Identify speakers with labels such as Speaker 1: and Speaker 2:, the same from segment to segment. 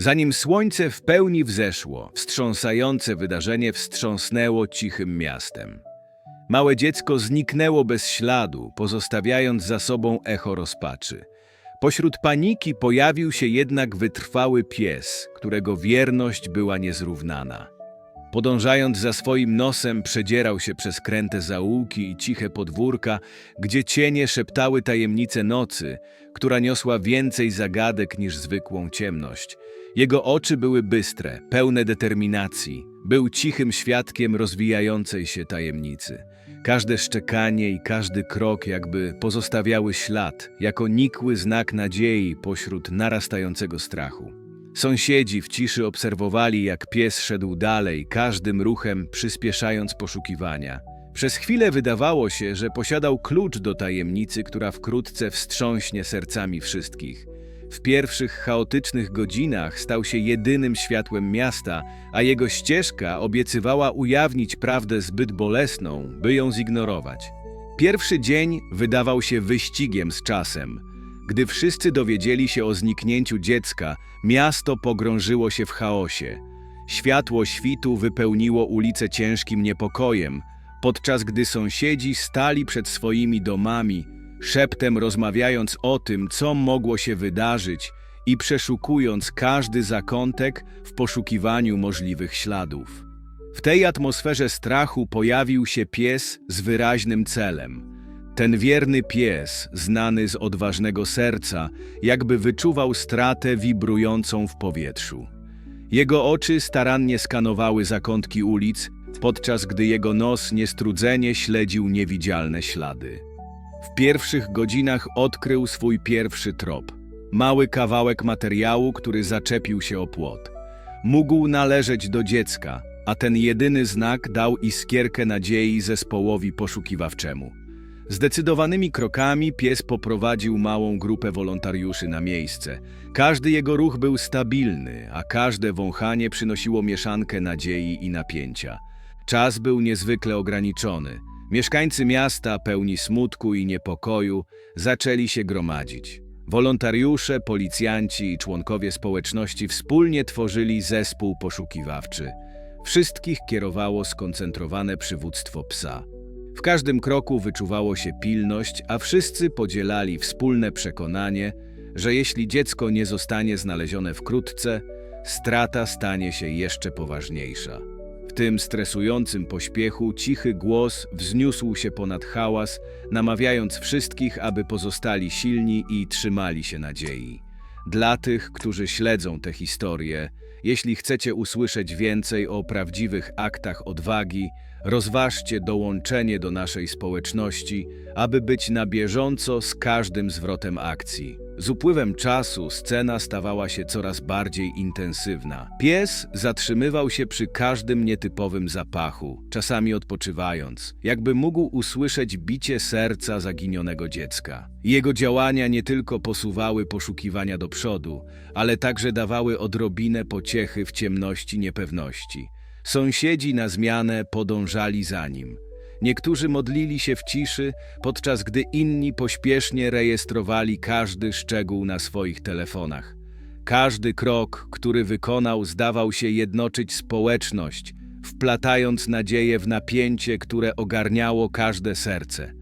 Speaker 1: Zanim słońce w pełni wzeszło, wstrząsające wydarzenie wstrząsnęło cichym miastem. Małe dziecko zniknęło bez śladu, pozostawiając za sobą echo rozpaczy. Pośród paniki pojawił się jednak wytrwały pies, którego wierność była niezrównana. Podążając za swoim nosem, przedzierał się przez kręte zaułki i ciche podwórka, gdzie cienie szeptały tajemnice nocy, która niosła więcej zagadek niż zwykłą ciemność. Jego oczy były bystre, pełne determinacji. Był cichym świadkiem rozwijającej się tajemnicy. Każde szczekanie i każdy krok jakby pozostawiały ślad, jako nikły znak nadziei pośród narastającego strachu. Sąsiedzi w ciszy obserwowali, jak pies szedł dalej, każdym ruchem przyspieszając poszukiwania. Przez chwilę wydawało się, że posiadał klucz do tajemnicy, która wkrótce wstrząśnie sercami wszystkich. W pierwszych chaotycznych godzinach stał się jedynym światłem miasta, a jego ścieżka obiecywała ujawnić prawdę zbyt bolesną, by ją zignorować. Pierwszy dzień wydawał się wyścigiem z czasem. Gdy wszyscy dowiedzieli się o zniknięciu dziecka, miasto pogrążyło się w chaosie. Światło świtu wypełniło ulice ciężkim niepokojem, podczas gdy sąsiedzi stali przed swoimi domami, szeptem rozmawiając o tym, co mogło się wydarzyć i przeszukując każdy zakątek w poszukiwaniu możliwych śladów. W tej atmosferze strachu pojawił się pies z wyraźnym celem. Ten wierny pies, znany z odważnego serca, jakby wyczuwał stratę wibrującą w powietrzu. Jego oczy starannie skanowały zakątki ulic, podczas gdy jego nos niestrudzenie śledził niewidzialne ślady. W pierwszych godzinach odkrył swój pierwszy trop. Mały kawałek materiału, który zaczepił się o płot. Mógł należeć do dziecka, a ten jedyny znak dał iskierkę nadziei zespołowi poszukiwawczemu. Zdecydowanymi krokami pies poprowadził małą grupę wolontariuszy na miejsce. Każdy jego ruch był stabilny, a każde wąchanie przynosiło mieszankę nadziei i napięcia. Czas był niezwykle ograniczony. Mieszkańcy miasta, pełni smutku i niepokoju, zaczęli się gromadzić. Wolontariusze, policjanci i członkowie społeczności wspólnie tworzyli zespół poszukiwawczy. Wszystkich kierowało skoncentrowane przywództwo psa. W każdym kroku wyczuwało się pilność, a wszyscy podzielali wspólne przekonanie, że jeśli dziecko nie zostanie znalezione wkrótce, strata stanie się jeszcze poważniejsza. W tym stresującym pośpiechu cichy głos wzniósł się ponad hałas, namawiając wszystkich, aby pozostali silni i trzymali się nadziei. Dla tych, którzy śledzą tę historię, jeśli chcecie usłyszeć więcej o prawdziwych aktach odwagi, rozważcie dołączenie do naszej społeczności, aby być na bieżąco z każdym zwrotem akcji. Z upływem czasu scena stawała się coraz bardziej intensywna. Pies zatrzymywał się przy każdym nietypowym zapachu, czasami odpoczywając, jakby mógł usłyszeć bicie serca zaginionego dziecka. Jego działania nie tylko posuwały poszukiwania do przodu, ale także dawały odrobinę pociechy w ciemności niepewności. Sąsiedzi na zmianę podążali za nim. Niektórzy modlili się w ciszy, podczas gdy inni pośpiesznie rejestrowali każdy szczegół na swoich telefonach. Każdy krok, który wykonał, zdawał się jednoczyć społeczność, wplatając nadzieję w napięcie, które ogarniało każde serce.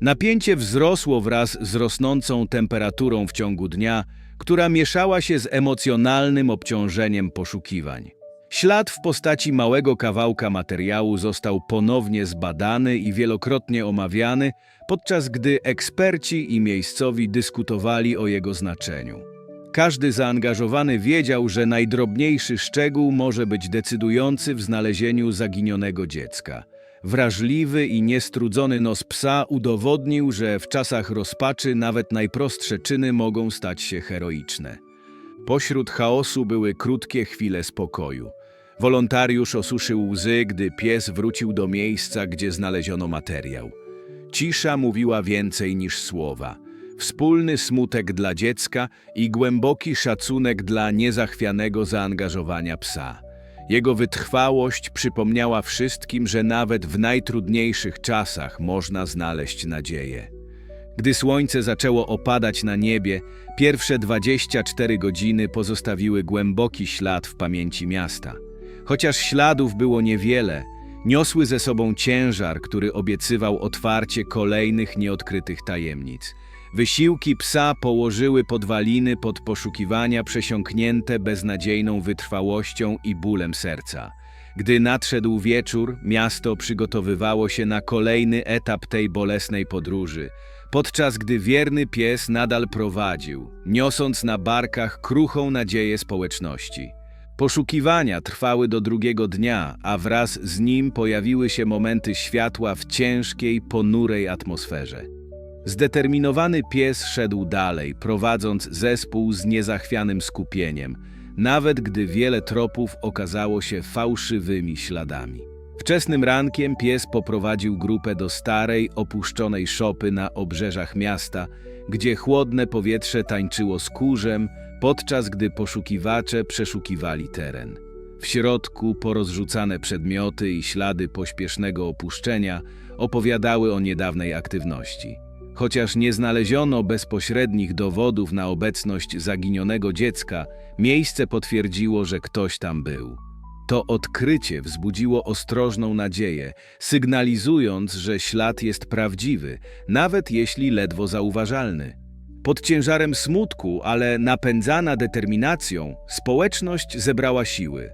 Speaker 1: Napięcie wzrosło wraz z rosnącą temperaturą w ciągu dnia, która mieszała się z emocjonalnym obciążeniem poszukiwań. Ślad w postaci małego kawałka materiału został ponownie zbadany i wielokrotnie omawiany, podczas gdy eksperci i miejscowi dyskutowali o jego znaczeniu. Każdy zaangażowany wiedział, że najdrobniejszy szczegół może być decydujący w znalezieniu zaginionego dziecka. Wrażliwy i niestrudzony nos psa udowodnił, że w czasach rozpaczy nawet najprostsze czyny mogą stać się heroiczne. Pośród chaosu były krótkie chwile spokoju. Wolontariusz osuszył łzy, gdy pies wrócił do miejsca, gdzie znaleziono materiał. Cisza mówiła więcej niż słowa. Wspólny smutek dla dziecka i głęboki szacunek dla niezachwianego zaangażowania psa. Jego wytrwałość przypomniała wszystkim, że nawet w najtrudniejszych czasach można znaleźć nadzieję. Gdy słońce zaczęło opadać na niebie, Pierwsze 24 godziny pozostawiły głęboki ślad w pamięci miasta. Chociaż śladów było niewiele, niosły ze sobą ciężar, który obiecywał otwarcie kolejnych nieodkrytych tajemnic. Wysiłki psa położyły podwaliny pod poszukiwania przesiąknięte beznadziejną wytrwałością i bólem serca. Gdy nadszedł wieczór, miasto przygotowywało się na kolejny etap tej bolesnej podróży, podczas gdy wierny pies nadal prowadził, niosąc na barkach kruchą nadzieję społeczności. Poszukiwania trwały do drugiego dnia, a wraz z nim pojawiły się momenty światła w ciężkiej, ponurej atmosferze. Zdeterminowany pies szedł dalej, prowadząc zespół z niezachwianym skupieniem, nawet gdy wiele tropów okazało się fałszywymi śladami. Wczesnym rankiem pies poprowadził grupę do starej, opuszczonej szopy na obrzeżach miasta, gdzie chłodne powietrze tańczyło z kurzem, podczas gdy poszukiwacze przeszukiwali teren. W środku porozrzucane przedmioty i ślady pośpiesznego opuszczenia opowiadały o niedawnej aktywności. Chociaż nie znaleziono bezpośrednich dowodów na obecność zaginionego dziecka, miejsce potwierdziło, że ktoś tam był. To odkrycie wzbudziło ostrożną nadzieję, sygnalizując, że ślad jest prawdziwy, nawet jeśli ledwo zauważalny. Pod ciężarem smutku, ale napędzana determinacją, społeczność zebrała siły.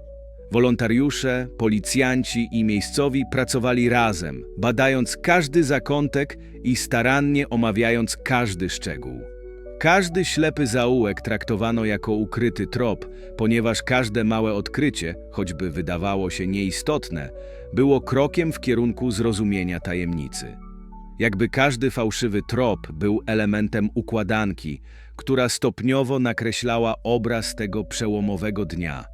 Speaker 1: Wolontariusze, policjanci i miejscowi pracowali razem, badając każdy zakątek i starannie omawiając każdy szczegół. Każdy ślepy zaułek traktowano jako ukryty trop, ponieważ każde małe odkrycie, choćby wydawało się nieistotne, było krokiem w kierunku zrozumienia tajemnicy. Jakby każdy fałszywy trop był elementem układanki, która stopniowo nakreślała obraz tego przełomowego dnia.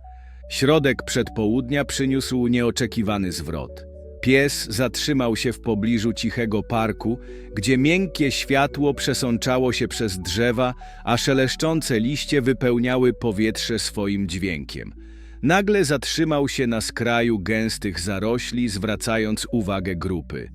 Speaker 1: Środek przedpołudnia przyniósł nieoczekiwany zwrot. Pies zatrzymał się w pobliżu cichego parku, gdzie miękkie światło przesączało się przez drzewa, a szeleszczące liście wypełniały powietrze swoim dźwiękiem. Nagle zatrzymał się na skraju gęstych zarośli, zwracając uwagę grupy.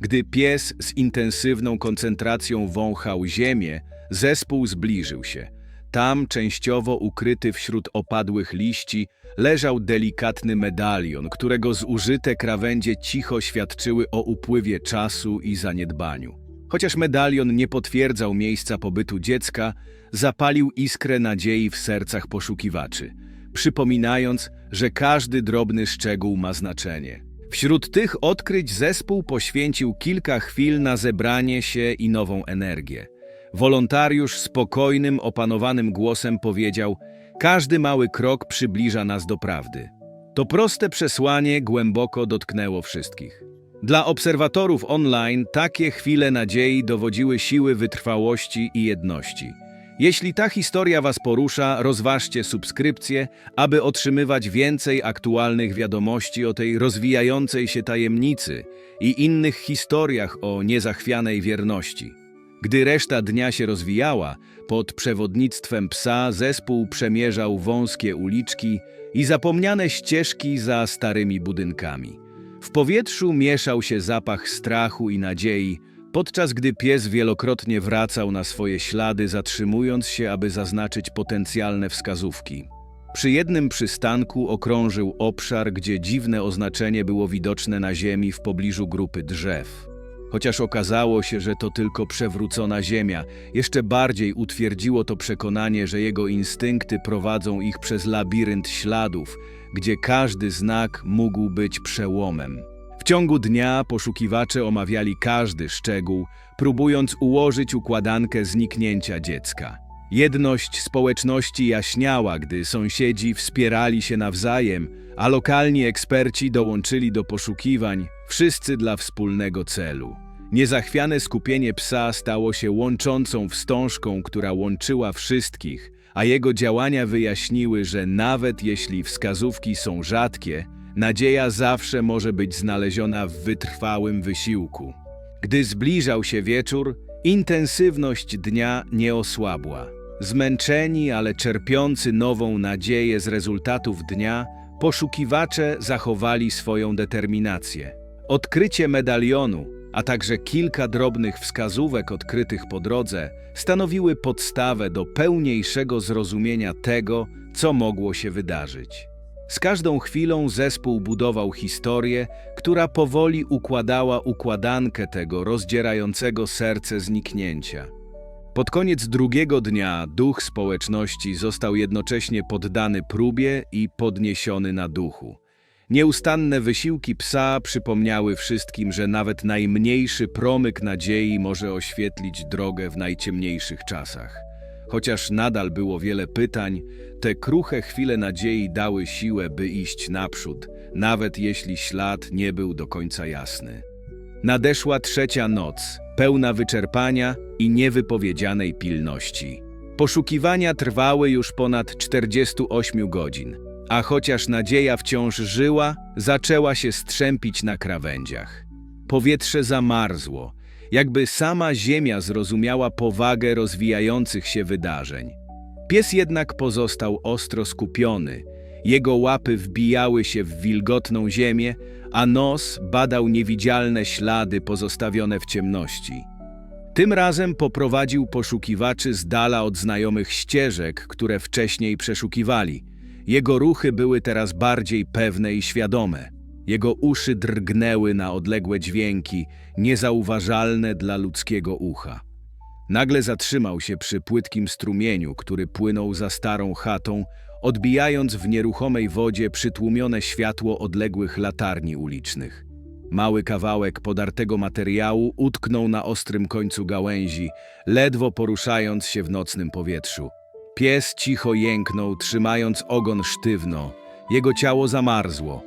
Speaker 1: Gdy pies z intensywną koncentracją wąchał ziemię, zespół zbliżył się. Tam, częściowo ukryty wśród opadłych liści, leżał delikatny medalion, którego zużyte krawędzie cicho świadczyły o upływie czasu i zaniedbaniu. Chociaż medalion nie potwierdzał miejsca pobytu dziecka, zapalił iskrę nadziei w sercach poszukiwaczy, przypominając, że każdy drobny szczegół ma znaczenie. Wśród tych odkryć zespół poświęcił kilka chwil na zebranie się i nową energię. Wolontariusz spokojnym, opanowanym głosem powiedział: Każdy mały krok przybliża nas do prawdy. To proste przesłanie głęboko dotknęło wszystkich. Dla obserwatorów online takie chwile nadziei dowodziły siły wytrwałości i jedności. Jeśli ta historia Was porusza, rozważcie subskrypcję, aby otrzymywać więcej aktualnych wiadomości o tej rozwijającej się tajemnicy i innych historiach o niezachwianej wierności. Gdy reszta dnia się rozwijała, pod przewodnictwem psa zespół przemierzał wąskie uliczki i zapomniane ścieżki za starymi budynkami. W powietrzu mieszał się zapach strachu i nadziei, podczas gdy pies wielokrotnie wracał na swoje ślady, zatrzymując się, aby zaznaczyć potencjalne wskazówki. Przy jednym przystanku okrążył obszar, gdzie dziwne oznaczenie było widoczne na ziemi w pobliżu grupy drzew. Chociaż okazało się, że to tylko przewrócona ziemia, jeszcze bardziej utwierdziło to przekonanie, że jego instynkty prowadzą ich przez labirynt śladów, gdzie każdy znak mógł być przełomem. W ciągu dnia poszukiwacze omawiali każdy szczegół, próbując ułożyć układankę zniknięcia dziecka. Jedność społeczności jaśniała, gdy sąsiedzi wspierali się nawzajem, a lokalni eksperci dołączyli do poszukiwań, wszyscy dla wspólnego celu. Niezachwiane skupienie psa stało się łączącą wstążką, która łączyła wszystkich, a jego działania wyjaśniły, że nawet jeśli wskazówki są rzadkie, nadzieja zawsze może być znaleziona w wytrwałym wysiłku. Gdy zbliżał się wieczór, intensywność dnia nie osłabła. Zmęczeni, ale czerpiący nową nadzieję z rezultatów dnia, poszukiwacze zachowali swoją determinację. Odkrycie medalionu, a także kilka drobnych wskazówek odkrytych po drodze stanowiły podstawę do pełniejszego zrozumienia tego, co mogło się wydarzyć. Z każdą chwilą zespół budował historię, która powoli układała układankę tego rozdzierającego serce zniknięcia. Pod koniec drugiego dnia duch społeczności został jednocześnie poddany próbie i podniesiony na duchu. Nieustanne wysiłki psa przypomniały wszystkim, że nawet najmniejszy promyk nadziei może oświetlić drogę w najciemniejszych czasach. Chociaż nadal było wiele pytań, te kruche chwile nadziei dały siłę, by iść naprzód, nawet jeśli ślad nie był do końca jasny. Nadeszła trzecia noc, pełna wyczerpania i niewypowiedzianej pilności. Poszukiwania trwały już ponad 48 godzin, a chociaż nadzieja wciąż żyła, zaczęła się strzępić na krawędziach. Powietrze zamarzło, jakby sama ziemia zrozumiała powagę rozwijających się wydarzeń. Pies jednak pozostał ostro skupiony. Jego łapy wbijały się w wilgotną ziemię, a nos badał niewidzialne ślady pozostawione w ciemności. Tym razem poprowadził poszukiwaczy z dala od znajomych ścieżek, które wcześniej przeszukiwali. Jego ruchy były teraz bardziej pewne i świadome. Jego uszy drgnęły na odległe dźwięki, niezauważalne dla ludzkiego ucha. Nagle zatrzymał się przy płytkim strumieniu, który płynął za starą chatą, odbijając w nieruchomej wodzie przytłumione światło odległych latarni ulicznych. Mały kawałek podartego materiału utknął na ostrym końcu gałęzi, ledwo poruszając się w nocnym powietrzu. Pies cicho jęknął, trzymając ogon sztywno. Jego ciało zamarzło.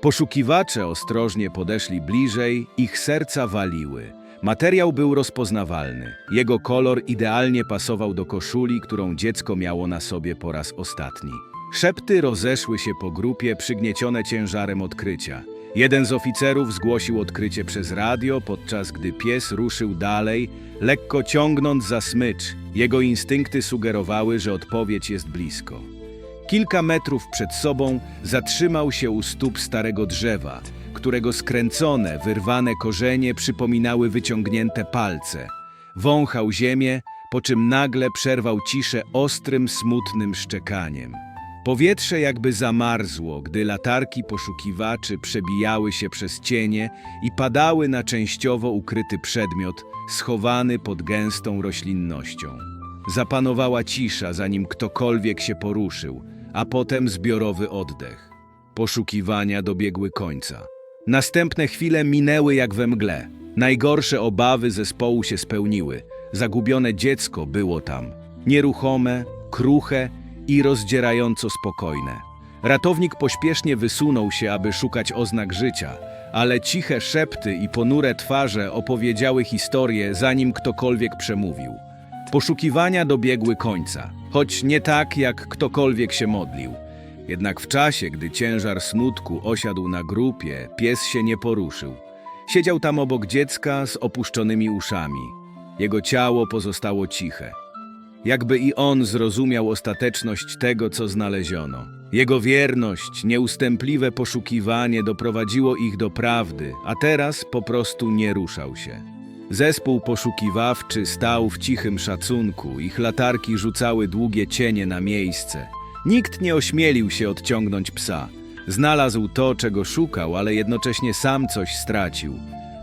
Speaker 1: Poszukiwacze ostrożnie podeszli bliżej, ich serca waliły. Materiał był rozpoznawalny. Jego kolor idealnie pasował do koszuli, którą dziecko miało na sobie po raz ostatni. Szepty rozeszły się po grupie, przygniecione ciężarem odkrycia. Jeden z oficerów zgłosił odkrycie przez radio, podczas gdy pies ruszył dalej, lekko ciągnąc za smycz. Jego instynkty sugerowały, że odpowiedź jest blisko. Kilka metrów przed sobą zatrzymał się u stóp starego drzewa, którego skręcone, wyrwane korzenie przypominały wyciągnięte palce. Wąchał ziemię, po czym nagle przerwał ciszę ostrym, smutnym szczekaniem. Powietrze jakby zamarzło, gdy latarki poszukiwaczy przebijały się przez cienie i padały na częściowo ukryty przedmiot, schowany pod gęstą roślinnością. Zapanowała cisza, zanim ktokolwiek się poruszył, a potem zbiorowy oddech. Poszukiwania dobiegły końca. Następne chwile minęły jak we mgle. Najgorsze obawy zespołu się spełniły. Zagubione dziecko było tam. Nieruchome, kruche i rozdzierająco spokojne. Ratownik pośpiesznie wysunął się, aby szukać oznak życia, ale ciche szepty i ponure twarze opowiedziały historię, zanim ktokolwiek przemówił. Poszukiwania dobiegły końca, choć nie tak, jak ktokolwiek się modlił. Jednak w czasie, gdy ciężar smutku osiadł na grupie, pies się nie poruszył. Siedział tam obok dziecka z opuszczonymi uszami. Jego ciało pozostało ciche. Jakby i on zrozumiał ostateczność tego, co znaleziono. Jego wierność, nieustępliwe poszukiwanie doprowadziło ich do prawdy, a teraz po prostu nie ruszał się. Zespół poszukiwawczy stał w cichym szacunku, ich latarki rzucały długie cienie na miejsce. Nikt nie ośmielił się odciągnąć psa. Znalazł to, czego szukał, ale jednocześnie sam coś stracił.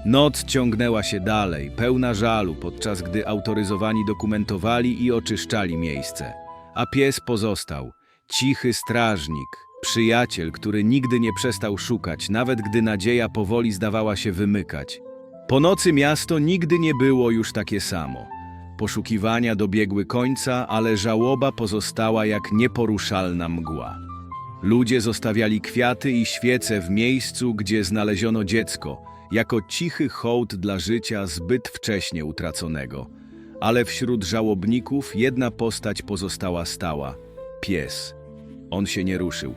Speaker 1: Noc ciągnęła się dalej, pełna żalu, podczas gdy autoryzowani dokumentowali i oczyszczali miejsce. A pies pozostał. Cichy strażnik, przyjaciel, który nigdy nie przestał szukać, nawet gdy nadzieja powoli zdawała się wymykać. Po nocy miasto nigdy nie było już takie samo. Poszukiwania dobiegły końca, ale żałoba pozostała jak nieporuszalna mgła. Ludzie zostawiali kwiaty i świece w miejscu, gdzie znaleziono dziecko, jako cichy hołd dla życia zbyt wcześnie utraconego. Ale wśród żałobników jedna postać pozostała stała pies. On się nie ruszył.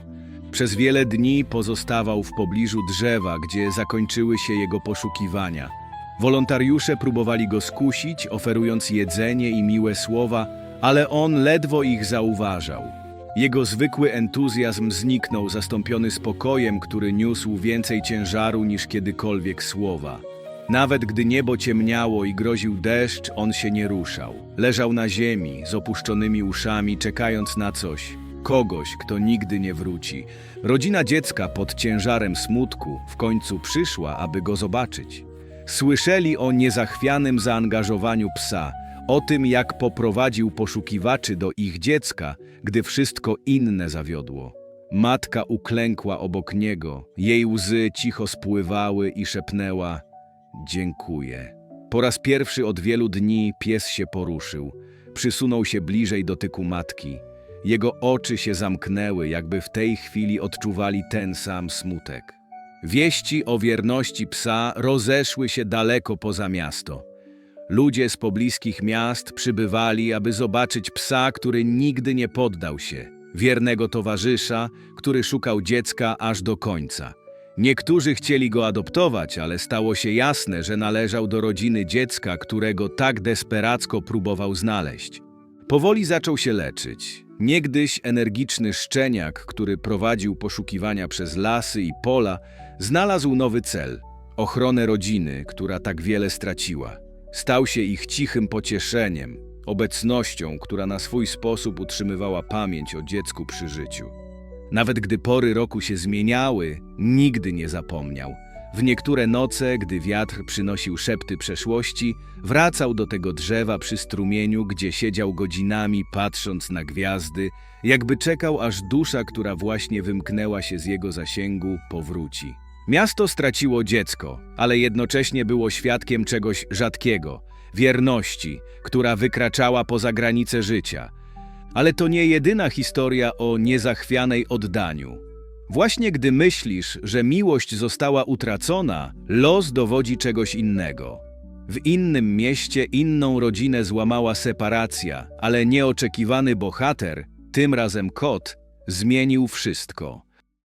Speaker 1: Przez wiele dni pozostawał w pobliżu drzewa, gdzie zakończyły się jego poszukiwania. Wolontariusze próbowali go skusić, oferując jedzenie i miłe słowa, ale on ledwo ich zauważał. Jego zwykły entuzjazm zniknął, zastąpiony spokojem, który niósł więcej ciężaru niż kiedykolwiek słowa. Nawet gdy niebo ciemniało i groził deszcz, on się nie ruszał. Leżał na ziemi, z opuszczonymi uszami, czekając na coś, kogoś, kto nigdy nie wróci. Rodzina dziecka pod ciężarem smutku w końcu przyszła, aby go zobaczyć. Słyszeli o niezachwianym zaangażowaniu psa, o tym, jak poprowadził poszukiwaczy do ich dziecka, gdy wszystko inne zawiodło. Matka uklękła obok niego, jej łzy cicho spływały i szepnęła: Dziękuję. Po raz pierwszy od wielu dni pies się poruszył, przysunął się bliżej dotyku matki. Jego oczy się zamknęły, jakby w tej chwili odczuwali ten sam smutek. Wieści o wierności psa rozeszły się daleko poza miasto. Ludzie z pobliskich miast przybywali, aby zobaczyć psa, który nigdy nie poddał się, wiernego towarzysza, który szukał dziecka aż do końca. Niektórzy chcieli go adoptować, ale stało się jasne, że należał do rodziny dziecka, którego tak desperacko próbował znaleźć. Powoli zaczął się leczyć. Niegdyś energiczny szczeniak, który prowadził poszukiwania przez lasy i pola, znalazł nowy cel ochronę rodziny, która tak wiele straciła. Stał się ich cichym pocieszeniem, obecnością, która na swój sposób utrzymywała pamięć o dziecku przy życiu. Nawet gdy pory roku się zmieniały, nigdy nie zapomniał. W niektóre noce, gdy wiatr przynosił szepty przeszłości, wracał do tego drzewa przy strumieniu, gdzie siedział godzinami patrząc na gwiazdy, jakby czekał, aż dusza, która właśnie wymknęła się z jego zasięgu, powróci. Miasto straciło dziecko, ale jednocześnie było świadkiem czegoś rzadkiego wierności, która wykraczała poza granice życia. Ale to nie jedyna historia o niezachwianej oddaniu. Właśnie gdy myślisz, że miłość została utracona, los dowodzi czegoś innego. W innym mieście inną rodzinę złamała separacja, ale nieoczekiwany bohater, tym razem kot, zmienił wszystko.